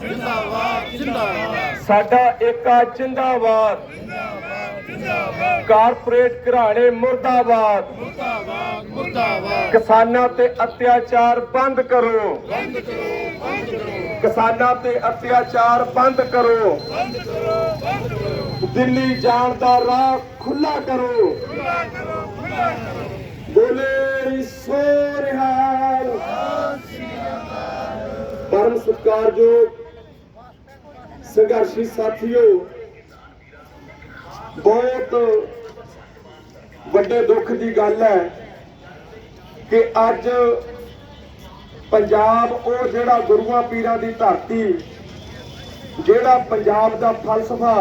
ਜਿੰਦਾਬਾਦ ਜਿੰਦਾਬਾਦ ਸਾਡਾ ਏਕਾ ਜਿੰਦਾਬਾਦ। ਕਾਰਪੋਰੇਟ ਘਰਾਣੇ ਮੁਰਦਾਬਾਦ। ਮੁਰਦਾਬਾਦ ਮੁਰਦਾਬਾਦ ਕਿਸਾਨਾਂ ਤੇ ਅਤਿਆਚਾਰ ਬੰਦ ਕਰੋ। ਬੰਦ ਕਰੋ ਬੰਦ ਕਰੋ ਕਿਸਾਨਾਂ ਤੇ ਅਤਿਆਚਾਰ ਬੰਦ ਕਰੋ। ਬੰਦ ਕਰੋ ਬੰਦ ਕਰੋ ਦਿੱਲੀ ਜਾਣ ਦਾ ਰਾਹ ਖੁੱਲਾ ਕਰੋ। ਖੁੱਲਾ ਕਰੋ ਖੁੱਲਾ ਕਰੋ ਬੋਲੇ ਸੋ ਰਿਹਾ ਸਤਿਕਾਰਯੋਗ ਸੰਘਰਸ਼ੀ ਸਾਥੀਓ, ਬਹੁਤ ਵੱਡੇ ਦੁੱਖ ਦੀ ਗੱਲ ਹੈ ਕਿ ਅੱਜ ਪੰਜਾਬ ਉਹ ਜਿਹੜਾ ਗੁਰੂਆਂ ਪੀਰਾਂ ਦੀ ਧਰਤੀ, ਜਿਹੜਾ ਪੰਜਾਬ ਦਾ ਫਲਸਫਾ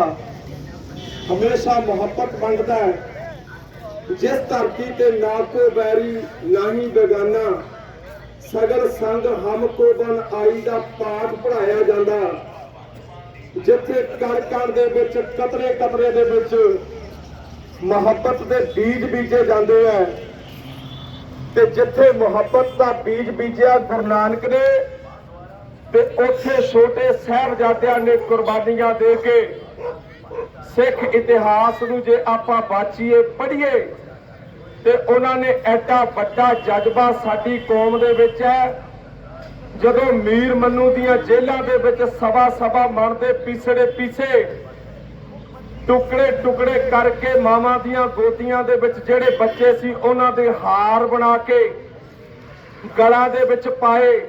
ਹਮੇਸ਼ਾ ਮੁਹੱਬਤ ਮੰਗਦਾ ਹੈ, ਜਿਸ ਧਰਤੀ ਤੇ ਨਾ ਕੋ ਬੈਰੀ ਨਾ ਹੀ ਬੇਗਾਨਾ ਸਗਲ ਸੰਗ ਹਮ ਕੋ ਬਨ ਆਈ ਦਾ ਪਾਠ ਪੜਾਇਆ ਜਾਂਦਾ। ਜਿੱਥੇ ਕਣ ਕਣ ਦੇ ਵਿੱਚ, ਕਤਰੇ ਕਤਰੇ ਦੇ ਵਿੱਚ ਮੁਹੱਬਤ ਦੇ ਬੀਜ ਬੀਜੇ ਜਾਂਦੇ ਆ। ਤੇ ਜਿੱਥੇ ਮੁਹੱਬਤ ਦਾ ਬੀਜ ਬੀਜਿਆ ਗੁਰੂ ਨਾਨਕ ਨੇ, ਤੇ ਉੱਥੇ ਛੋਟੇ ਸਾਹਿਬਜ਼ਾਦਿਆਂ ਨੇ ਕੁਰਬਾਨੀਆਂ ਦੇ ਕੇ ਸਿੱਖ ਇਤਿਹਾਸ ਨੂੰ ਜੇ ਆਪਾਂ ਬਾਚੀਏ, ਪੜ੍ਹੀਏ ਤੇ ਉਹਨਾਂ ਨੇ ਐਡਾ ਵੱਡਾ ਜਜ਼ਬਾ ਸਾਡੀ ਕੌਮ ਦੇ ਵਿੱਚ ਹੈ। ਜਦੋਂ ਮੀਰ ਮੰਨੂ ਦੀਆਂ ਜੇਲ੍ਹਾਂ ਦੇ ਵਿੱਚ ਸਵਾ ਸਵਾ ਮਣ ਦੇ ਪੀਸੜੇ ਪੀਸੇ ਟੁਕੜੇ ਟੁਕੜੇ ਕਰਕੇ ਮਾਵਾਂ ਦੀਆਂ ਗੋਦੀਆਂ ਦੇ ਵਿੱਚ ਜਿਹੜੇ ਬੱਚੇ ਸੀ, ਉਹਨਾਂ ਦੇ ਹਾਰ ਬਣਾ ਕੇ ਗਲਾਂ ਦੇ ਵਿੱਚ ਪਾਏ।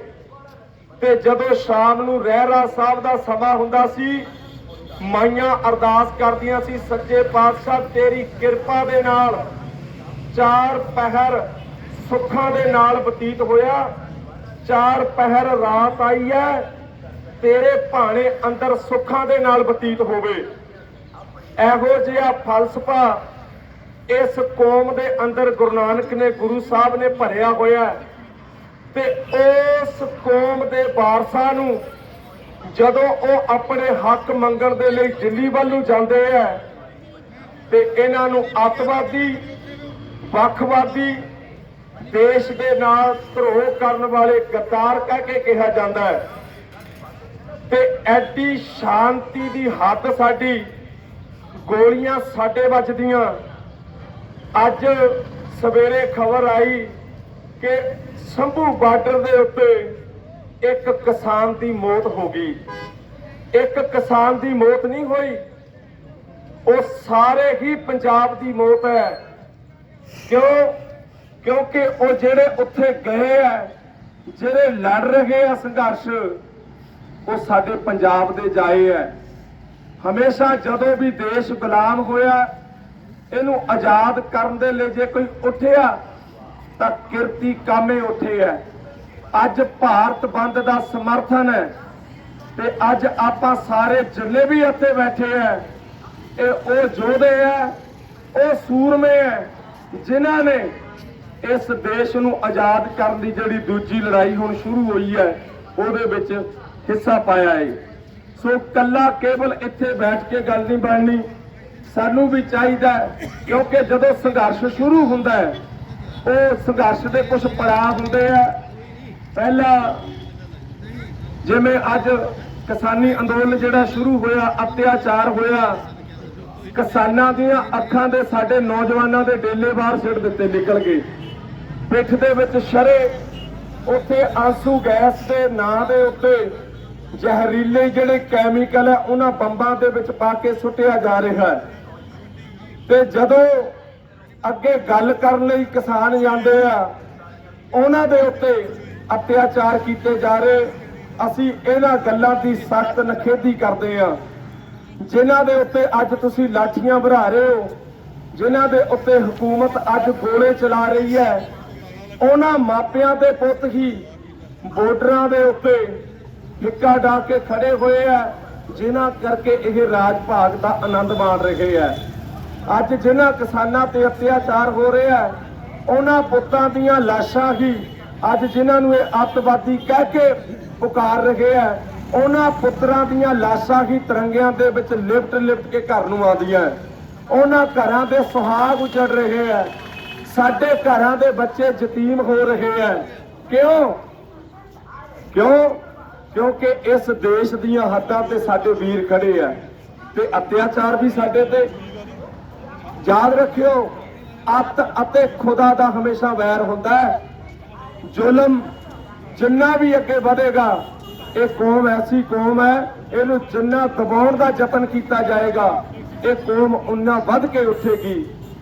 ਤੇ ਜਦੋਂ ਸ਼ਾਮ ਨੂੰ ਰਹਿਰਾ ਸਾਹਿਬ ਦਾ ਸਮਾਂ ਹੁੰਦਾ ਸੀ, ਮਾਈਆਂ ਅਰਦਾਸ ਕਰਦੀਆਂ ਸੀ, ਸੱਚੇ ਪਾਤਸ਼ਾਹ, ਤੇਰੀ ਕਿਰਪਾ ਦੇ ਨਾਲ ਚਾਰ ਪਹਿਰ ਸੁੱਖਾਂ ਦੇ ਨਾਲ ਬਤੀਤ ਹੋਇਆ। ਚਾਰ ਪਹਿਰ ਰਾਤ ਆਈ ਹੈ ਤੇਰੇ ਭਾਣੇ ਅੰਦਰ ਸੁੱਖਾਂ ਦੇ ਨਾਲ ਬਤੀਤ ਹੋਵੇ। ਇਹੋ ਜਿਹਾ ਫਲਸਫਾ ਇਸ ਕੌਮ ਦੇ ਅੰਦਰ ਗੁਰੂ ਨਾਨਕ ਨੇ, ਗੁਰੂ ਸਾਹਿਬ ਨੇ ਭਰਿਆ ਹੋਇਆ ਤੇ ਉਸ ਕੌਮ ਦੇ ਵਾਰਸਾਂ ਨੂੰ ਜਦੋਂ ਉਹ ਆਪਣੇ ਹੱਕ ਮੰਗਣ ਦੇ ਲਈ ਦਿੱਲੀ ਵੱਲ ਨੂੰ ਜਾਂਦੇ ਆ ਤੇ ਇਹਨਾਂ ਨੂੰ ਅੱਤਵਾਦੀ ਵੱਖਵਾਦੀ ਦੇਸ਼ ਦੇ ਨਾਲ ਧਰੋਹ ਕਰਨ ਵਾਲੇ ਗੱਦਾਰ ਕਹਿ ਕੇ ਕਿਹਾ ਜਾਂਦਾ ਹੈ। ਤੇ ਐਡੀ ਸ਼ਾਂਤੀ ਦੀ ਹੱਦ ਸਾਡੀ, ਗੋਲੀਆਂ ਸਾਡੇ ਵੱਜਦੀਆਂ। ਅੱਜ ਸਵੇਰੇ ਖਬਰ ਆਈ ਕਿ ਸੰਭੂ ਬਾਰਡਰ ਦੇ ਉੱਤੇ ਇੱਕ ਕਿਸਾਨ ਦੀ ਮੌਤ ਹੋ ਗਈ। ਇੱਕ ਕਿਸਾਨ ਦੀ ਮੌਤ ਨਹੀਂ ਹੋਈ, ਉਹ ਸਾਰੇ ਹੀ ਪੰਜਾਬ ਦੀ ਮੌਤ ਹੈ। ਕਿਉਂ? ਕਿਉਂਕਿ ਉਹ ਜਿਹੜੇ ਉੱਥੇ ਗਏ ਆ, ਜਿਹੜੇ ਲੜ ਰਹੇ ਆ ਸੰਘਰਸ਼, ਉਹ ਸਾਡੇ ਪੰਜਾਬ ਦੇ ਜਾਏ ਆ। ਹਮੇਸ਼ਾ ਜਦੋਂ ਵੀ ਦੇਸ਼ ਗੁਲਾਮ ਹੋਇਆ, ਇਹਨੂੰ ਆਜ਼ਾਦ ਕਰਨ ਦੇ ਲਈ ਜੇ ਕੋਈ ਉੱਠਿਆ, ਤਾਂ ਕਿਰਤੀ ਕਾਮੇ ਉੱਠੇ ਆ। ਅੱਜ ਭਾਰਤ ਬੰਦ ਦਾ ਸਮਰਥਨ ਹੈ ਤੇ ਅੱਜ ਆਪਾਂ ਸਾਰੇ ਜਿੰਨੇ ਵੀ ਇੱਥੇ ਬੈਠੇ ਆ, ਇਹ ਉਹ ਯੋਧੇ ਆ, ਉਹ ਸੂਰਮੇ ਆ ਜਿਨ੍ਹਾਂ ਨੇ ਇਸ ਦੇਸ਼ ਨੂੰ ਆਜ਼ਾਦ ਕਰਨ ਦੀ ਜਿਹੜੀ ਦੂਜੀ ਲੜਾਈ ਹੁਣ ਸ਼ੁਰੂ ਹੋਈ ਹੈ, ਉਹਦੇ ਵਿੱਚ ਹਿੱਸਾ ਪਾਇਆ ਹੈ ਸੋ ਕੱਲਾ ਕੇਵਲ ਇੱਥੇ ਬੈਠ ਕੇ ਗੱਲ ਨਹੀਂ ਬਣਨੀ। ਸਾਨੂੰ ਵੀ ਚਾਹੀਦਾ ਕਿਉਂਕਿ ਜਦੋਂ ਸੰਘਰਸ਼ ਸ਼ੁਰੂ ਹੁੰਦਾ ਹੈ, ਉਹ ਸੰਘਰਸ਼ ਦੇ ਕੁਝ ਪੜਾਅ ਹੁੰਦੇ ਆ। ਪਹਿਲਾ ਜਿਵੇਂ ਅੱਜ ਕਿਸਾਨੀ ਅੰਦੋਲਨ ਜਿਹੜਾ ਸ਼ੁਰੂ ਹੋਇਆ, ਅਤਿਆਚਾਰ ਹੋਇਆ ਕਿਸਾਨਾਂ ਦੀਆਂ ਅੱਖਾਂ ਦੇ ਸਾਡੇ ਨੌਜਵਾਨਾਂ ਦੇ ਡੇਲੇ ਬਾਹਰ ਸਿੱਟ ਦਿੱਤੇ ਨਿਕਲ ਗਏ। ਪਿੱਠ ਦੇ ਵਿੱਚ ਸ਼ਰੇ, ਉੱਥੇ ਆਂਸੂ ਗੈਸ ਦੇ ਨਾਂ ਦੇ ਉੱਤੇ ਜ਼ਹਿਰੀਲੇ ਜਿਹੜੇ ਕੈਮੀਕਲ ਹੈ ਉਹਨਾਂ ਬੰਬਾਂ ਦੇ ਵਿੱਚ ਪਾ ਕੇ ਸੁੱਟਿਆ ਜਾ ਰਿਹਾ ਹੈ। ਤੇ ਜਦੋਂ ਅੱਗੇ ਗੱਲ ਕਰਨ ਲਈ ਕਿਸਾਨ ਜਾਂਦੇ ਆ, ਉਹਨਾਂ ਦੇ ਉੱਤੇ ਅਤਿਆਚਾਰ ਕੀਤੇ ਜਾ ਰਹੇ। ਅਸੀਂ ਇਹਨਾਂ ਗੱਲਾਂ ਦੀ ਸਖਤ ਨਖੇਦੀ ਕਰਦੇ ਆ ਜਿਨ੍ਹਾਂ ਦੇ ਉੱਤੇ ਅੱਜ ਤੁਸੀਂ ਲਾਠੀਆਂ ਭਰਾ ਰਹੇ ਹੋ, ਜਿਨ੍ਹਾਂ ਦੇ ਉੱਤੇ ਹਕੂਮਤ ਅੱਜ ਗੋਲੇ ਚਲਾ ਰਹੀ ਹੈ, ਉਹਨਾਂ ਮਾਪਿਆਂ ਦੇ ਪੁੱਤ ਹੀ ਬਾਰਡਰਾਂ ਦੇ ਉੱਤੇ ਫਿੱਕਾ ਡਾ ਕੇ ਖੜੇ ਹੋਏ ਆ, ਜਿਨ੍ਹਾਂ ਕਰਕੇ ਇਹ ਰਾਜ ਭਾਗ ਦਾ ਆਨੰਦ ਮਾਣ ਰਹੇ ਆ। ਅੱਜ ਜਿਨ੍ਹਾਂ ਕਿਸਾਨਾਂ ਤੇ ਅਤਿਆਚਾਰ ਹੋ ਰਿਹਾ ਉਹਨਾਂ ਪੁੱਤਾਂ ਦੀਆਂ ਲਾਸ਼ਾਂ ਹੀ ਅੱਜ ਜਿਨ੍ਹਾਂ ਨੂੰ ਇਹ ਅੱਤਵਾਦੀ ਕਹਿ ਕੇ ਪੁਕਾਰ ਰਹੇ ਆ ਉਹਨਾਂ ਪੁੱਤਰਾਂ ਦੀਆਂ ਲਾਸ਼ਾਂ ਹੀ ਤਿਰੰਗਿਆਂ ਦੇ ਵਿੱਚ ਲਿਪਟ ਲਿਪਟ ਕੇ ਘਰ ਨੂੰ ਆਉਂਦੀਆਂ ਉਹਨਾਂ ਘਰਾਂ ਦੇ ਸੁਹਾਗ ਉਜੜ ਰਹੇ ਆ ਸਾਡੇ ਘਰਾਂ ਦੇ ਬੱਚੇ ਯਤੀਮ ਹੋ ਰਹੇ ਆ ਕਿਉਂ? ਕਿਉਂ? ਕਿਉਂਕਿ ਇਸ ਦੇਸ਼ ਦੀਆਂ ਹੱਦਾਂ ਤੇ ਸਾਡੇ ਵੀਰ ਖੜੇ ਆ ਤੇ ਅਤਿਆਚਾਰ ਵੀ ਸਾਡੇ ਤੇ। ਯਾਦ ਰੱਖਿਓ, ਅੱਤ ਅਤੇ ਖੁਦਾ ਦਾ ਹਮੇਸ਼ਾ ਵੈਰ ਹੁੰਦਾ ਹੈ। ਜ਼ੁਲਮ ਜਿੰਨਾ ਵੀ ਅੱਗੇ ਵਧੇਗਾ ਇਹ ਕੌਮ ਐਸੀ ਕੌਮ ਹੈ, ਇਹਨੂੰ ਜਿੰਨਾ ਦਬਾਉਣ ਦਾ ਯਤਨ ਕੀਤਾ ਜਾਏਗਾ, ਇਹ ਕੌਮ ਉਨਾ ਵੱਧ ਕੇ ਉੱਠੇਗੀ।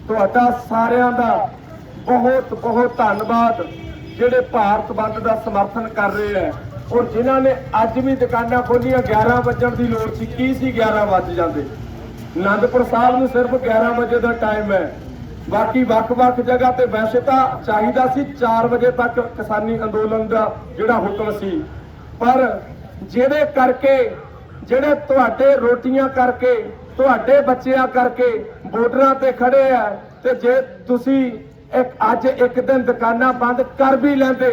ਤੁਹਾਡਾ ਸਾਰਿਆਂ ਦਾ ਬਹੁਤ ਬਹੁਤ ਧੰਨਵਾਦ, ਜਿਹੜੇ ਭਾਰਤ ਬੰਦ ਦਾ ਸਮਰਥਨ ਕਰ ਰਹੇ ਹੈ। ਔਰ ਜਿਨ੍ਹਾਂ ਨੇ ਅੱਜ ਵੀ ਦੁਕਾਨਾਂ ਖੋਲੀਆਂ 11 ਵਜਣ ਦੀ ਲੋੜ ਸੀ, ਕੀ ਸੀ 11 ਵੱਜ ਜਾਂਦੇ? ਆਨੰਦਪੁਰ ਸਾਹਿਬ ਨੂੰ ਸਿਰਫ 11 ਵਜੇ ਦਾ ਟਾਈਮ ਹੈ। ਬਾਕੀ ਵੱਖ-ਵੱਖ ਜਗ੍ਹਾ ਤੇ ਵੈਸੇ ਤਾਂ ਚਾਹੀਦਾ ਸੀ 4 ਵਜੇ ਤੱਕ ਕਿਸਾਨੀ ਅੰਦੋਲਨ ਦਾ ਜਿਹੜਾ ਹੁਕਮ ਸੀ। ਪਰ ਜਿਹਦੇ ਕਰਕੇ, ਜਿਹੜੇ ਤੁਹਾਡੇ ਰੋਟੀਆਂ ਕਰਕੇ, ਤੁਹਾਡੇ ਬੱਚਿਆਂ ਕਰਕੇ ਬਾਰਡਰਾਂ ਤੇ ਖੜੇ ਆ ਤੇ ਜੇ ਤੁਸੀਂ ਇੱਕ ਅੱਜ ਇੱਕ ਦਿਨ ਦੁਕਾਨਾਂ ਬੰਦ ਕਰ ਵੀ ਲੈਂਦੇ,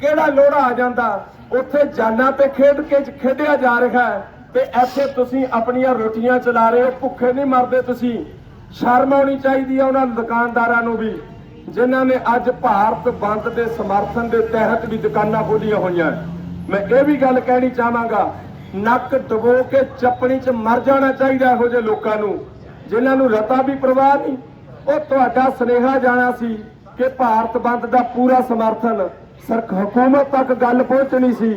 ਕਿਹੜਾ ਲੋੜਾ ਆ ਜਾਂਦਾ? ਉੱਥੇ ਜਾਨਾਂ ਤੇ ਖੇਡ ਕੇ ਖੇਡਿਆ ਜਾ ਰਿਹਾ ਹੈ ਤੇ ਇੱਥੇ ਤੁਸੀਂ ਆਪਣੀਆਂ ਰੋਟੀਆਂ ਚਲਾ ਰਹੇ ਹੋ, ਭੁੱਖੇ ਨਹੀਂ ਮਰਦੇ ਤੁਸੀਂ। ਸ਼ਰਮ ਆਉਣੀ ਚਾਹੀਦੀ ਹੈ ਉਹਨਾਂ ਦੁਕਾਨਦਾਰਾਂ ਨੂੰ ਵੀ, ਜਿਨ੍ਹਾਂ ਨੇ ਅੱਜ ਭਾਰਤ ਬੰਦ ਦੇ ਸਮਰਥਨ ਦੇ ਤਹਿਤ ਵੀ ਦੁਕਾਨਾਂ ਖੋਲੀਆਂ ਹੋਈਆਂ। ਮੈਂ ਇਹ ਵੀ ਗੱਲ ਕਹਿਣੀ ਚਾਹਾਂਗਾ, ਨੱਕ ਡਬੋ ਕੇ ਚੱਪਣੀ 'ਚ ਮਰ ਜਾਣਾ ਚਾਹੀਦਾ ਇਹੋ ਜਿਹੇ ਲੋਕਾਂ ਨੂੰ, ਜਿਨ੍ਹਾਂ ਨੂੰ ਰਤਾ ਵੀ ਪ੍ਰਵਾਹ ਨਹੀਂ। ਉਹ ਤੁਹਾਡਾ ਸੁਨੇਹਾ ਜਾਣਾ ਸੀ ਕਿ ਭਾਰਤ ਬੰਦ ਦਾ ਪੂਰਾ ਸਮਰਥਨ ਸਰਕ ਹਕੂਮਤ ਤੱਕ ਗੱਲ ਪਹੁੰਚਣੀ ਸੀ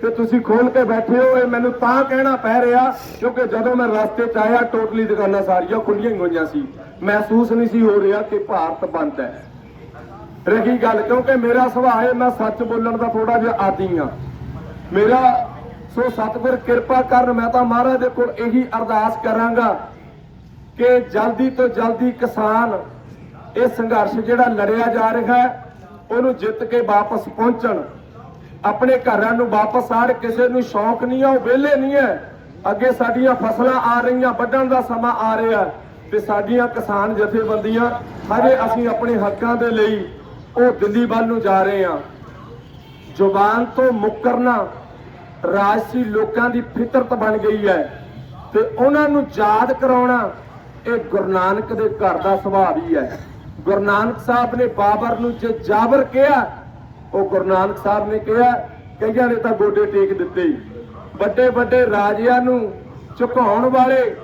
ਤੇ ਤੁਸੀਂ ਖੋਲ ਕੇ ਬੈਠੇ ਹੋ, ਇਹ ਮੈਨੂੰ ਤਾਂ ਕਹਿਣਾ ਪੈ ਰਿਹਾ ਕਿਉਂਕਿ ਜਦੋਂ ਮੈਂ ਰਸਤੇ 'ਚ ਆਇਆ, ਟੋਟਲੀ ਦੁਕਾਨਾਂ ਸਾਰੀਆਂ ਖੁੱਲੀਆਂ ਹੀ ਹੋਈਆਂ ਸੀ। ਮਹਿਸੂਸ ਨਹੀਂ ਸੀ ਹੋ ਰਿਹਾ ਕਿ ਭਾਰਤ ਬੰਦ ਹੈ। ਰਹੀ ਗੱਲ, ਕਿਉਂਕਿ ਮੇਰਾ ਸੁਭਾਅ ਹੈ, ਮੈਂ ਸੱਚ ਬੋਲਣ ਦਾ ਥੋੜਾ ਜਿਹਾ ਆਦੀ ਆ ਮੇਰਾ ਸੋ ਸਤਿਗੁਰ ਕਿਰਪਾ ਕਰਨ ਮੈਂ ਤਾਂ ਮਹਾਰਾਜ ਦੇ ਕੋਲ ਇਹੀ ਅਰਦਾਸ ਕਰਾਂਗਾ ਕਿ ਜਲਦੀ ਤੋਂ ਜਲਦੀ ਕਿਸਾਨ ਇਹ ਸੰਘਰਸ਼ ਜਿਹੜਾ ਲੜਿਆ ਜਾ ਰਿਹਾ ਹੈ, ਉਹਨੂੰ ਜਿੱਤ ਕੇ ਵਾਪਸ ਪਹੁੰਚਣ। ਆਪਣੇ ਘਰਾਂ ਨੂੰ ਵਾਪਸ ਆੜ ਕਿਸੇ ਨੂੰ ਸ਼ੌਂਕ ਨਹੀਂ ਆ, ਉਹ ਵਿਹਲੇ ਨਹੀਂ ਹੈ। ਅੱਗੇ ਸਾਡੀਆਂ ਫਸਲਾਂ ਆ ਰਹੀਆਂ, ਵੱਢਣ ਦਾ ਸਮਾਂ ਆ ਰਿਹਾ ਤੇ ਸਾਡੀਆਂ ਕਿਸਾਨ ਜਥੇਬੰਦੀਆਂ ਹਜੇ ਅਸੀਂ ਆਪਣੇ ਹੱਕਾਂ ਦੇ ਲਈ ਉਹ ਦਿੱਲੀ ਵੱਲ ਨੂੰ ਜਾ ਰਹੇ ਹਾਂ। ਜ਼ੁਬਾਨ ਤੋਂ ਮੁੱਕਰਨਾ ਰਾਜਸੀ ਲੋਕਾਂ ਦੀ ਫਿਤਰਤ ਬਣ ਗਈ ਹੈ ਤੇ ਉਹਨਾਂ ਨੂੰ ਯਾਦ ਕਰਾਉਣਾ ਇਹ ਗੁਰੂ ਨਾਨਕ ਦੇ ਘਰ ਦਾ ਸੁਭਾਅ ਵੀ ਹੈ। ਗੁਰੂ ਨਾਨਕ ਸਾਹਿਬ ਨੇ ਬਾਬਰ ਨੂੰ ਜੇ ਜਾਬਰ ਕਿਹਾ, ਉਹ ਗੁਰੂ ਨਾਨਕ ਸਾਹਿਬ ਨੇ ਕਿਹਾ, ਕਈਆਂ ਨੇ ਤਾਂ ਗੋਡੇ ਟੇਕ ਦਿੱਤੇ। ਵੱਡੇ ਵੱਡੇ ਰਾਜਿਆਂ ਨੂੰ ਝੁਕਾਉਣ ਵਾਲੇ,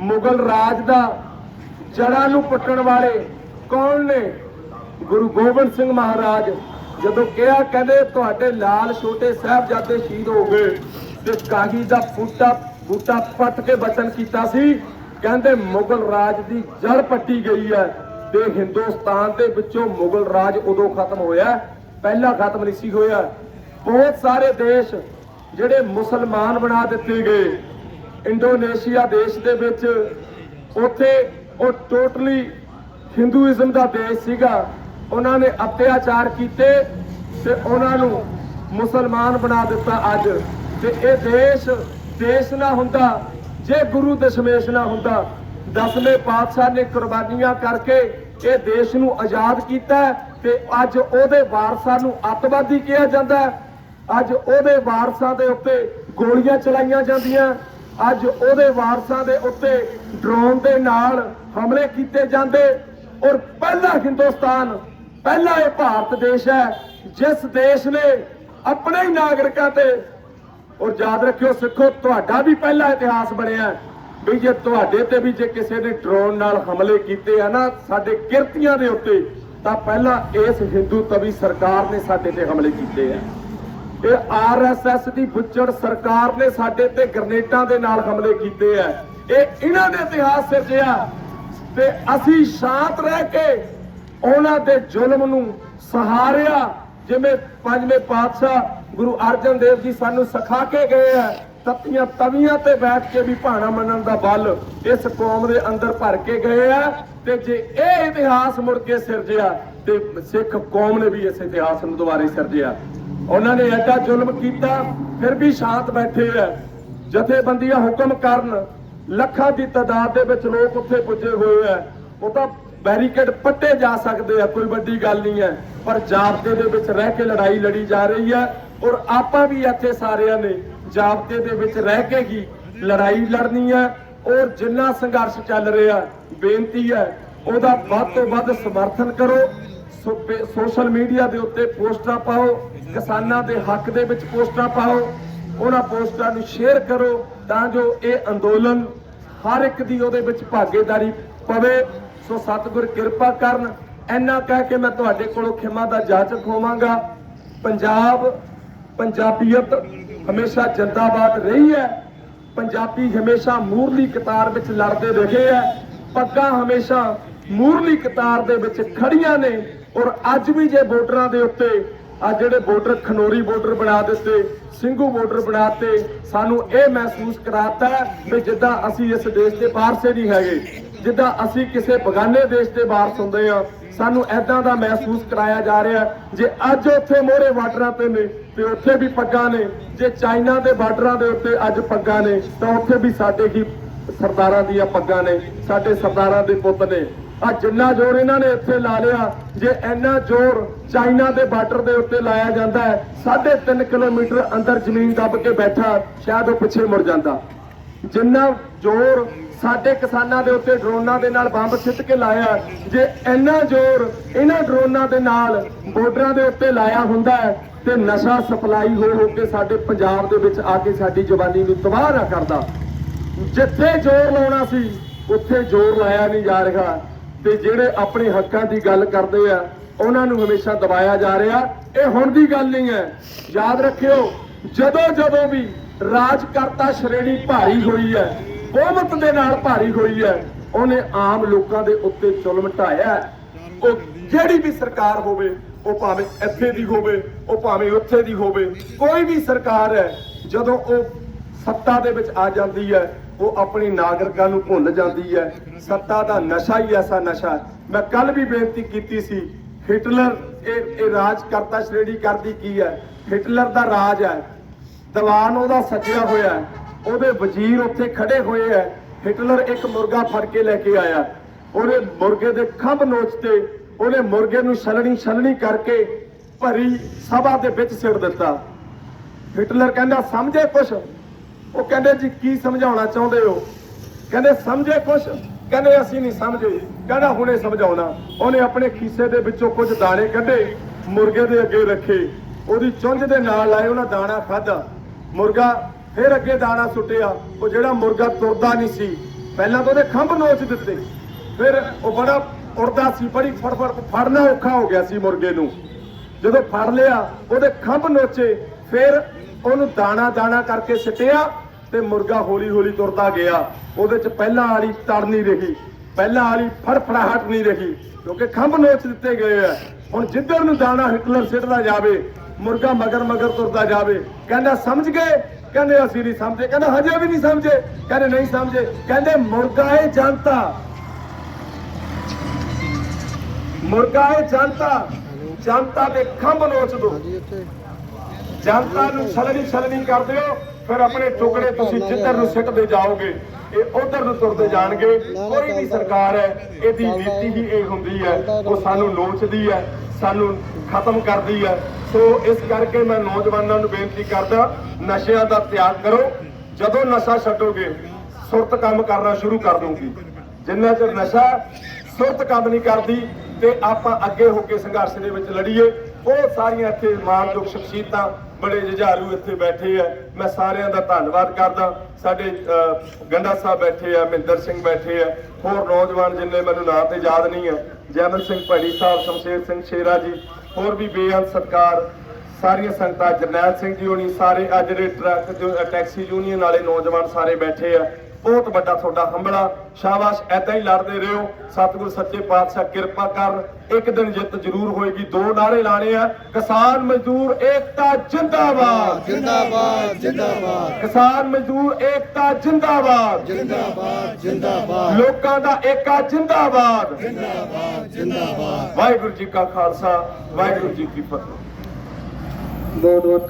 ਮੁਗਲ ਰਾਜ ਦਾ ਜੜਾਂ ਨੂੰ ਪੁੱਟਣ ਵਾਲੇ ਕੌਣ ਨੇ? ਗੁਰੂ ਗੋਬਿੰਦ ਸਿੰਘ ਮਹਾਰਾਜ। ਜਦੋਂ ਕਿਹਾ ਕਹਿੰਦੇ ਤੁਹਾਡੇ ਲਾਲ ਛੋਟੇ ਸਾਹਿਬਜ਼ਾਦੇ ਸ਼ਹੀਦ ਹੋ ਗਏ, ਤੇ ਕਾਹੀ ਦਾ ਬੂਟਾ ਬੂਟਾ ਪੱਟ ਕੇ ਬਚਨ ਕੀਤਾ ਸੀ, ਕਹਿੰਦੇ ਮੁਗਲ ਰਾਜ ਦੀ ਜੜ ਪੱਟੀ ਗਈ ਹੈ ਤੇ ਹਿੰਦੁਸਤਾਨ ਦੇ ਵਿੱਚੋਂ ਮੁਗਲ ਰਾਜ ਉਦੋਂ ਖਤਮ ਹੋਇਆ, ਪਹਿਲਾਂ ਖਤਮ ਨਹੀਂ ਸੀ ਹੋਇਆ। ਬਹੁਤ ਸਾਰੇ ਦੇਸ਼ ਜਿਹੜੇ ਮੁਸਲਮਾਨ ਬਣਾ ਦਿੱਤੇ ਗਏ। ਇੰਡੋਨੇਸ਼ੀਆ ਦੇਸ਼ ਦੇ ਵਿੱਚ ਉੱਥੇ ਉਹ ਟੋਟਲੀ ਹਿੰਦੂਇਜ਼ਮ ਦਾ ਦੇਸ਼ ਸੀਗਾ। ਉਹਨਾਂ ਨੇ ਅਤਿਆਚਾਰ ਕੀਤੇ ਤੇ ਉਹਨਾਂ ਨੂੰ ਮੁਸਲਮਾਨ ਬਣਾ ਦਿੱਤਾ ਅੱਜ। ਤੇ ਇਹ ਦੇਸ਼ ਦੇਸ਼ ਨਾ ਹੁੰਦਾ, ਜੇ ਗੁਰੂ ਦਸ਼ਮੇਸ਼ ਨਾ ਹੁੰਦਾ, ਦਸਵੇਂ ਪਾਤਸ਼ਾਹ ਨੇ ਕੁਰਬਾਨੀਆਂ ਕਰਕੇ ਇਹ ਦੇਸ਼ ਨੂੰ ਆਜ਼ਾਦ ਕੀਤਾ ਤੇ ਅੱਜ ਉਹਦੇ ਵਾਰਸਾਂ ਨੂੰ ਅੱਤਵਾਦੀ ਕਿਹਾ ਜਾਂਦਾ ਅੱਜ ਉਹਦੇ ਵਾਰਸਾਂ ਦੇ ਉੱਤੇ ਗੋਲੀਆਂ ਚਲਾਈਆਂ ਜਾਂਦੀਆਂ। ਅੱਜ ਉਹਦੇ ਵਾਰਸਾਂ ਦੇ ਉੱਤੇ ਡਰੋਨ ਦੇ ਨਾਲ ਹਮਲੇ ਕੀਤੇ ਜਾਂਦੇ। ਔਰ ਪਹਿਲਾ ਹਿੰਦੁਸਤਾਨ ਪਹਿਲਾ ਇਹ ਭਾਰਤ ਦੇਸ਼ ਹੈ, ਜਿਸ ਦੇਸ਼ ਨੇ ਆਪਣੇ ਹੀ ਨਾਗਰਿਕਾਂ ਤੇ, ਔਰ ਯਾਦ ਰੱਖਿਓ ਸਿੱਖੋ, ਤੁਹਾਡਾ ਵੀ ਪਹਿਲਾ ਇਤਿਹਾਸ ਬਣਿਆ ਵੀ ਜੇ ਤੁਹਾਡੇ ਤੇ ਵੀ ਜੇ ਕਿਸੇ ਨੇ ਡਰੋਨ ਨਾਲ ਹਮਲੇ ਕੀਤੇ ਆ ਨਾ, ਸਾਡੇ ਕਿਰਤੀਆਂ ਦੇ ਉੱਤੇ, ਤਾਂ ਪਹਿਲਾਂ ਇਸ ਹਿੰਦੂ ਤਵੀ ਸਰਕਾਰ ਨੇ ਸਾਡੇ ਤੇ ਹਮਲੇ ਕੀਤੇ ਆ। ਇਹ ਆਰਐਸਐਸ ਦੀ ਬੁੱਚੜ ਸਰਕਾਰ ਨੇ ਸਾਡੇ ਤੇ ਗ੍ਰਨੇਡਾਂ ਦੇ ਨਾਲ ਹਮਲੇ ਕੀਤੇ ਆ। ਇਹ ਇਹਨਾਂ ਦੇ ਇਤਿਹਾਸ ਸਿਰਜਿਆ ਤੇ ਅਸੀਂ ਸ਼ਾਂਤ ਰਹਿ ਕੇ ਉਹਨਾਂ ਦੇ ਜ਼ੁਲਮ ਨੂੰ ਸਹਾਰਿਆ, ਜਿਵੇਂ ਪੰਜਵੇਂ ਪਾਤਸ਼ਾਹ ਗੁਰੂ ਅਰਜਨ ਦੇਵ ਜੀ ਸਾਨੂੰ ਸਿਖਾ ਕੇ ਗਏ ਆ, ਤਤੀਆਂ ਤਵੀਆਂ ਤੇ ਬੈਠ ਕੇ ਵੀ ਭਾਣਾ ਮੰਨਣ ਦਾ ਬਲ ਇਸ ਕੌਮ ਦੇ ਅੰਦਰ ਭਰ ਕੇ ਗਏ ਆ, ਤੇ ਜੇ ਇਹ ਇਤਿਹਾਸ ਮੁੜ ਕੇ ਸਿਰਜਿਆ, ਤੇ ਸਿੱਖ ਕੌਮ ਨੇ ਵੀ ਇਸ ਇਤਿਹਾਸ ਨੂੰ ਦੁਬਾਰੇ ਸਿਰਜਿਆ। ਉਹਨਾਂ ਨੇ ਐਡਾ ਜ਼ੁਲਮ ਕੀਤਾ, ਫਿਰ ਵੀ ਸ਼ਾਂਤ ਬੈਠੇ ਆ। ਜਥੇਬੰਦੀਆਂ ਹੁਕਮ ਕਰਨ, ਲੱਖਾਂ ਦੀ ਤਾਦਾਦ ਦੇ ਵਿੱਚ ਲੋਕ ਉੱਥੇ ਪੁੱਜੇ ਹੋਏ ਆ। ਉਹ ਤਾਂ ਬੈਰੀਕੇਡ ਪੱਟੇ ਜਾ ਸਕਦੇ ਆ, ਕੋਈ ਵੱਡੀ ਗੱਲ ਨਹੀਂ ਹੈ। ਪਰ ਜਾਬਤੇ ਦੇ ਵਿੱਚ ਰਹਿ ਕੇ ਲੜਾਈ ਲੜੀ ਜਾ ਰਹੀ ਹੈ ਔਰ ਆਪਾਂ ਵੀ ਇੱਥੇ ਸਾਰਿਆਂ ਨੇ ਜਾਬਤੇ ਦੇ ਵਿੱਚ ਰਹਿ ਕੇ ਹੀ ਲੜਾਈ ਲੜਨੀ ਹੈ ਔਰ ਜਿੰਨਾ ਸੰਘਰਸ਼ ਚੱਲ ਰਿਹਾ, ਬੇਨਤੀ ਹੈ ਉਹਦਾ ਵੱਧ ਤੋਂ ਵੱਧ ਸਮਰਥਨ ਕਰੋ ਸੋਸ਼ਲ ਮੀਡੀਆ ਦੇ ਉੱਤੇ ਪੋਸਟਾਂ ਪਾਓ, ਕਿਸਾਨਾਂ ਦੇ ਹੱਕ ਦੇ ਵਿੱਚ ਪੋਸਟਾਂ ਪਾਓ, ਉਹਨਾਂ ਪੋਸਟਾਂ ਨੂੰ ਸ਼ੇਅਰ ਕਰੋ ਤਾਂ ਜੋ ਇਹ ਅੰਦੋਲਨ ਹਰ ਇੱਕ ਦੀ ਉਹਦੇ ਵਿੱਚ ਭਾਗੀਦਾਰੀ ਪਵੇ। ਸੋ ਸਤਿਗੁਰ ਕਿਰਪਾ ਕਰਨ, ਇੰਨਾ ਕਹਿ ਕੇ ਮੈਂ ਤੁਹਾਡੇ ਕੋਲੋਂ ਖਿਮਾ ਦਾ ਜਾਚਕ ਹੋਵਾਂਗਾ ਪੰਜਾਬ, ਪੰਜਾਬੀਅਤ ਹਮੇਸ਼ਾ ਜਿੰਦਾਬਾਦ ਰਹੀ ਹੈ। ਪੰਜਾਬੀ ਹਮੇਸ਼ਾ ਮੂਰਲੀ ਕਤਾਰ ਵਿੱਚ ਲੜਦੇ ਰਹੇ ਹੈ। ਪੱਗਾਂ ਹਮੇਸ਼ਾ ਮੂਰਲੀ ਕਤਾਰ ਦੇ ਵਿੱਚ ਖੜੀਆਂ ਨੇ ਔਰ ਅੱਜ ਵੀ ਜੇ ਵੋਟਰਾਂ ਦੇ ਉੱਤੇ ਆ ਜਿਹੜੇ ਵੋਟਰ ਖਨੋਰੀ ਵੋਟਰ ਬਣਾ ਦਿੱਤੇ, ਸਿੰਘੂ ਵੋਟਰ ਬਣਾਤੇ ਸਾਨੂੰ ਇਹ ਮਹਿਸੂਸ ਕਰਾਤਾ ਵੀ ਜਿੱਦਾਂ ਅਸੀਂ ਇਸ ਦੇਸ਼ ਦੇ ਵਾਰਸੇ ਨਹੀਂ ਹੈਗੇ। ਜਿੱਦਾਂ ਅਸੀਂ ਕਿਸੇ ਬਗਾਨੇ ਦੇਸ਼ ਦੇ ਵਾਰਸ ਹੁੰਦੇ ਆ, ਸਾਨੂੰ ਐਦਾਂ ਦਾ ਮਹਿਸੂਸ ਕਰਾਇਆ ਜਾ ਰਿਹਾ ਜੇ ਅੱਜ ਉੱਥੇ ਮੋਹਰੇ ਬਾਰਡਰਾਂ ਤੇ ਨੇ, ਤੇ ਉੱਥੇ ਵੀ ਪੱਗਾਂ ਨੇ, ਜੇ ਚਾਈਨਾ ਦੇ ਬਾਰਡਰਾਂ ਦੇ ਉੱਤੇ ਅੱਜ ਪੱਗਾਂ ਨੇ, ਤਾਂ ਉੱਥੇ ਵੀ ਸਾਡੇ ਹੀ ਸਰਦਾਰਾਂ ਦੀਆਂ ਪੱਗਾਂ ਨੇ, ਸਾਡੇ ਸਰਦਾਰਾਂ ਦੇ ਪੁੱਤ ਨੇ। ਆ ਜਿੰਨਾ ਜ਼ੋਰ ਇਹਨਾਂ ਨੇ ਇੱਥੇ ਲਾ ਲਿਆ, ਜੇ ਇੰਨਾ ਜ਼ੋਰ ਚਾਈਨਾ ਦੇ ਬਾਰਡਰ ਦੇ ਉੱਤੇ ਲਾਇਆ ਜਾਂਦਾ ਹੈ 3.5 ਕਿਲੋਮੀਟਰ ਅੰਦਰ ਜ਼ਮੀਨ ਦੱਬ ਕੇ ਬੈਠਾ, ਸ਼ਾਇਦ ਉਹ ਪਿੱਛੇ ਮੁੜ ਜਾਂਦਾ। ਜਿੰਨਾ ਜ਼ੋਰ ਸਾਡੇ ਕਿਸਾਨਾਂ ਦੇ ਉੱਤੇ ਡਰੋਨਾਂ ਦੇ ਨਾਲ ਬੰਬ ਸਿੱਟ ਕੇ ਲਾਇਆ ਜੇ ਇੰਨਾ ਜ਼ੋਰ ਇਹਨਾਂ ਡਰੋਨਾਂ ਦੇ ਨਾਲ ਬਾਰਡਰਾਂ ਦੇ ਉੱਤੇ ਲਾਇਆ ਹੁੰਦਾ ਤੇ ਨਸ਼ਾ ਸਪਲਾਈ ਹੋ ਹੋ ਕੇ ਸਾਡੇ ਪੰਜਾਬ ਦੇ ਵਿੱਚ ਆ ਕੇ ਸਾਡੀ ਜਵਾਨੀ ਨੂੰ ਤਬਾਹ ਨਾ ਕਰਦਾ। ਜਿੱਥੇ ਜ਼ੋਰ ਲਾਉਣਾ ਸੀ, ਉੱਥੇ ਜ਼ੋਰ ਲਾਇਆ ਨਹੀਂ ਜਾ ਰਿਹਾ। ਤੇ ਜਿਹੜੇ ਆਪਣੇ ਹੱਕਾਂ ਦੀ ਗੱਲ ਕਰਦੇ ਆ, ਉਹਨਾਂ ਨੂੰ ਹਮੇਸ਼ਾ ਦਬਾਇਆ ਜਾ ਰਿਹਾ। ਇਹ ਹੁਣ ਦੀ ਗੱਲ ਨਹੀਂ ਹੈ। ਯਾਦ ਰੱਖਿਓ ਜਦੋਂ ਜਦੋਂ ਵੀ ਰਾਜਕਰਤਾ ਸ਼੍ਰੇਣੀ ਭਾਰੀ ਹੋਈ ਹੈ ਬਹੁਮਤ ਦੇ ਨਾਲ ਭਾਰੀ ਹੋਈ ਹੈ। ਉਹਨੇ ਆਮ ਲੋਕਾਂ ਦੇ ਉੱਤੇ ਜ਼ੁਲਮ ਢਾਇਆ ਉਹ ਜਿਹੜੀ ਵੀ ਸਰਕਾਰ ਹੋਵੇ, ਉਹ ਭਾਵੇਂ ਇੱਥੇ ਦੀ ਹੋਵੇ, ਉਹ ਭਾਵੇਂ ਉੱਥੇ ਦੀ ਹੋਵੇ, ਕੋਈ ਵੀ ਸਰਕਾਰ ਹੈ, ਜਦੋਂ ਉਹ ਸੱਤਾ ਦੇ ਵਿੱਚ ਆ ਜਾਂਦੀ ਹੈ, ਉਹ ਆਪਣੀ ਨਾਗਰਿਕਾਂ ਨੂੰ ਭੁੱਲ ਜਾਂਦੀ ਹੈ। ਸੱਤਾ ਦਾ ਨਸ਼ਾ ਹੀ ਐਸਾ ਨਸ਼ਾ ਮੈਂ ਕੱਲ ਵੀ ਬੇਨਤੀ ਕੀਤੀ ਸੀ ਹਿਟਲਰ ਇਹ ਇਹ ਰਾਜ ਕਰਤਾ ਸ਼੍ਰੇਣੀ ਕਰਦੀ ਕੀ ਹੈ? ਹਿਟਲਰ ਦਾ ਰਾਜ ਹੈ। ਦੀਵਾਨ ਉਹਦਾ ਸੱਜਿਆ ਹੋਇਆ ਹੈ। ਉਹਦੇ ਵਜ਼ੀਰ ਉੱਥੇ ਖੜੇ ਹੋਏ ਹੈ ਹਿਟਲਰ ਇੱਕ ਮੁਰਗਾ ਫੜ ਕੇ ਲੈ ਕੇ ਆਇਆ। ਉਹਨੇ ਮੁਰਗੇ ਦੇ ਖੰਭ ਨੋਚ ਤੇ ਉਹਨੇ ਮੁਰਗੇ ਨੂੰ ਛਲਣੀ ਛਲਣੀ ਕਰਕੇ ਭਰੀ ਸਭਾ ਦੇ ਵਿੱਚ ਸਿੱਟ ਦਿੱਤਾ। ਹਿਟਲਰ ਕਹਿੰਦਾ, ਸਮਝੇ ਕੁਛ? ਉਹ ਕਹਿੰਦੇ, ਜੀ, ਕੀ ਸਮਝਾਉਣਾ ਚਾਹੁੰਦੇ ਹੋ? ਕਹਿੰਦੇ, ਸਮਝੇ ਕੁਛ? ਕਹਿੰਦੇ, ਅਸੀਂ ਨਹੀਂ ਸਮਝੇ। ਕਹਿੰਦਾ, ਹੁਣੇ ਸਮਝਾਉਣਾ। ਉਹਨੇ ਆਪਣੇ ਖੀਸੇ ਦੇ ਵਿੱਚੋਂ ਕੁਝ ਦਾਣੇ ਕੱਢੇ, ਮੁਰਗੇ ਦੇ ਅੱਗੇ ਰੱਖੇ। ਉਹਦੀ ਚੁੰਝ ਦੇ ਨਾਲ ਲਾਏ ਉਹਨਾਂ ਦਾਣਾ ਖਾਧਾ। ਮੁਰਗਾ ਫਿਰ ਅੱਗੇ ਦਾਣਾ ਸੁੱਟਿਆ। ਉਹ ਜਿਹੜਾ ਮੁਰਗਾ ਤੁਰਦਾ ਨਹੀਂ ਸੀ। ਪਹਿਲਾਂ ਤਾਂ ਉਹਦੇ ਖੰਭ ਨੋਚ ਦਿੱਤੇ। ਫਿਰ ਉਹ ਬੜਾ ਉੜਦਾ ਸੀ, ਬੜੀ ਫੜਫੜ ਫੜਨਾ ਔਖਾ ਹੋ ਗਿਆ ਸੀ ਮੁਰਗੇ ਨੂੰ। ਜਦੋਂ ਫੜ ਲਿਆ, ਉਹਦੇ ਖੰਭ ਨੋਚੇ, ਫਿਰ ਉਹਨੂੰ ਦਾਣਾ ਦਾਣਾ ਕਰਕੇ ਸਿੱਟਿਆ ਤੇ ਮੁਰਗਾ ਹੌਲੀ ਹੌਲੀ ਤੁਰਦਾ ਗਿਆ। ਉਹਦੇ ਚ ਪਹਿਲਾਂ ਵਾਲੀ ਤੜ ਨਹੀਂ ਰਹੀ। ਪਹਿਲਾਂ ਵਾਲੀ ਫੜਫੜਾਹਟ ਨਹੀਂ ਰਹੀ, ਕਿਉਂਕਿ ਖੰਭ ਨੋਚ ਦਿੱਤੇ ਗਏ ਆ। ਹੁਣ ਜਿੱਧਰ ਨੂੰ ਦਾਣਾ ਹਿਟਲਰ ਸਿੱਟਦਾ ਜਾਵੇ, ਮੁਰਗਾ ਮਗਰ ਮਗਰ ਤੁਰਦਾ ਜਾਵੇ, ਕਹਿੰਦਾ, ਸਮਝ ਗਏ? ਕਹਿੰਦੇ ਅਸੀਂ ਨਹੀਂ ਸਮਝੇ। ਕਹਿੰਦਾ ਹਜੇ ਵੀ ਨਹੀਂ ਸਮਝੇ। ਕਹਿੰਦੇ ਨਹੀਂ ਸਮਝੇ। ਕਹਿੰਦੇ ਮੁਰਗਾ ਇਹ ਜਨਤਾ। ਮੁਰਗਾ ਇਹ ਜਨਤਾ। ਜਨਤਾ ਦੇ ਖੰਭ ਨੋਚ ਦੋ। ਜਨਤਾ ਨੂੰ ਛਲਣੀ ਛਲਣੀ ਕਰਦੇ ਹੋ ਫਿਰ ਆਪਣੇ ਟੁਕੜੇ ਤੁਸੀਂ ਜਿੱਧਰ ਨੂੰ ਸਿੱਟਦੇ ਜਾਓਗੇ ਇਹ ਉਧਰ ਨੂੰ ਤੁਰਦੇ ਜਾਣਗੇ। ਕੋਈ ਵੀ ਸਰਕਾਰ ਹੈ ਇਹਦੀ ਨੀਤੀ ਹੀ ਇਹ ਹੁੰਦੀ ਹੈ। ਉਹ ਸਾਨੂੰ ਨੋਚਦੀ ਹੈ। ਸਾਨੂੰ ਖਤਮ ਕਰਦੀ ਹੈ। ਸੋ ਇਸ ਕਰਕੇ ਮੈਂ ਨੌਜਵਾਨਾਂ ਨੂੰ ਬੇਨਤੀ ਕਰਦਾ, ਨਸ਼ਿਆਂ ਦਾ ਤਿਆਗ ਕਰੋ। ਜਦੋਂ ਨਸ਼ਾ ਛੱਡੋਗੇ, ਸੁਰਤ ਕੰਮ ਕਰਨਾ ਸ਼ੁਰੂ ਕਰ ਦੂੰਗੀ ਜਿੰਨਾ ਚਿਰ ਨਸ਼ਾ ਸੁਰਤ ਕੰਮ ਨਹੀਂ ਕਰਦੀ ਤੇ ਆਪਾਂ ਅੱਗੇ ਹੋ ਕੇ ਸੰਘਰਸ਼ ਦੇ ਵਿੱਚ ਲੜੀਏ ਬਹੁਤ ਸਾਰੀਆਂ ਇੱਥੇ ਮਾਨਯੋਗ ਸ਼ਖਸੀਅਤਾਂ ਬੜੇ ਜੁਝਾਰੂ ਇੱਥੇ ਬੈਠੇ ਆ। ਮੈਂ ਸਾਰਿਆਂ ਦਾ ਧੰਨਵਾਦ ਕਰਦਾ। ਸਾਡੇ ਗੰਡਾ ਸਾਹਿਬ ਬੈਠੇ ਆ, ਮਹਿੰਦਰ ਸਿੰਘ ਬੈਠੇ ਆ। ਹੋਰ ਨੌਜਵਾਨ ਜਿੰਨੇ ਮੈਨੂੰ ਨਾਂ ਤੇ ਯਾਦ ਨਹੀਂ ਆ, ਜੈਮਲ ਸਿੰਘ ਭੜੀ ਸਾਹਿਬ, ਸ਼ਮਸ਼ੇਰ ਸਿੰਘ ਸ਼ੇਰਾ ਜੀ, ਹੋਰ ਵੀ ਬੇਅੰਤ ਸਤਕਾਰ। ਸਾਰੀਆਂ ਸੰਗਤਾਂ, ਜਰਨੈਲ ਸਿੰਘ ਜੀ ਹੋਣੀ, ਸਾਰੇ ਅੱਜ ਜਿਹੜੇ ਟਰੱਕ ਟੈਕਸੀ ਯੂਨੀਅਨ ਵਾਲੇ ਨੌਜਵਾਨ ਸਾਰੇ ਬੈਠੇ ਆ। ਬਹੁਤ ਵੱਡਾ ਤੁਹਾਡਾ ਹੰਬਲਾ ਸ਼ਾਬਾਸ਼ ਐਦਾਂ ਹੀ ਲੜਦੇ ਰਹੋ। ਸਤਿਗੁਰ ਸੱਚੇ ਪਾਤਸ਼ਾਹ ਕਿਰਪਾ ਕਰਨ। ਇੱਕ ਦਿਨ ਜਿੱਤ ਜ਼ਰੂਰ ਹੋਏਗੀ। ਦੋ ਨਾਰੇ ਲਾਣੇ ਆ। ਕਿਸਾਨ ਮਜ਼ਦੂਰ ਏਕਤਾ ਜਿੰਦਾਬਾਦ। ਜਿੰਦਾਬਾਦ ਜਿੰਦਾਬਾਦ। ਕਿਸਾਨ ਮਜ਼ਦੂਰ ਏਕਤਾ ਜਿੰਦਾਬਾਦ। ਜਿੰਦਾਬਾਦ ਜਿੰਦਾਬਾਦ। ਲੋਕਾਂ ਦਾ ਏਕਾ ਜਿੰਦਾਬਾਦ। ਜਿੰਦਾਬਾਦ ਜਿੰਦਾਬਾਦ। ਵਾਹਿਗੁਰੂ ਜੀ ਕਾ ਖਾਲਸਾ ਵਾਹਿਗੁਰੂ ਜੀ ਕੀ ਫਤਿਹ। ਬਹੁਤ ਬਹੁਤ